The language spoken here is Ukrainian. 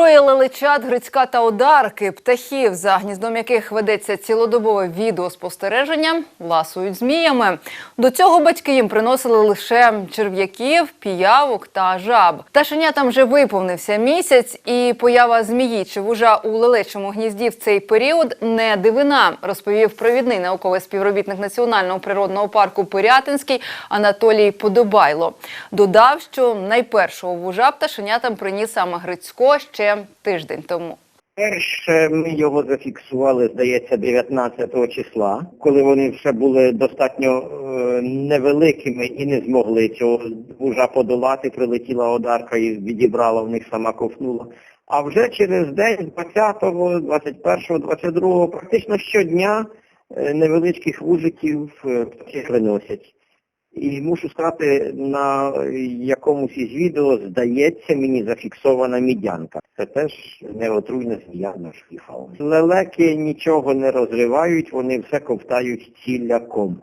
Троє лелечат, грицька та одарки, птахів, за гніздом яких ведеться цілодобове відеоспостереження, ласують зміями. До цього батьки їм приносили лише черв'яків, піявок та жаб. Пташенятам вже виповнився місяць, і поява змії чи вужа у лелечому гнізді в цей період не дивина, розповів провідний науковий співробітник Національного природного парку Пирятинський Анатолій Подобайло. Додав, що найпершого вужа пташенятам приніс саме Грицько ще тиждень тому. Перше ми його зафіксували, здається, 19 числа, коли вони ще були достатньо е, невеликими і не змогли цього вужа подолати, прилетіла одарка і відібрала в них сама ковтнула. А вже через день, 20-го, 21-го, 22-го, практично щодня е, невеличких вужиків е, приносять. І мушу сказати, на якомусь із відео, здається, мені зафіксована мідянка. Це теж не отруйна змія на фауни. Лелеки нічого не розривають, вони все ковтають ціляком.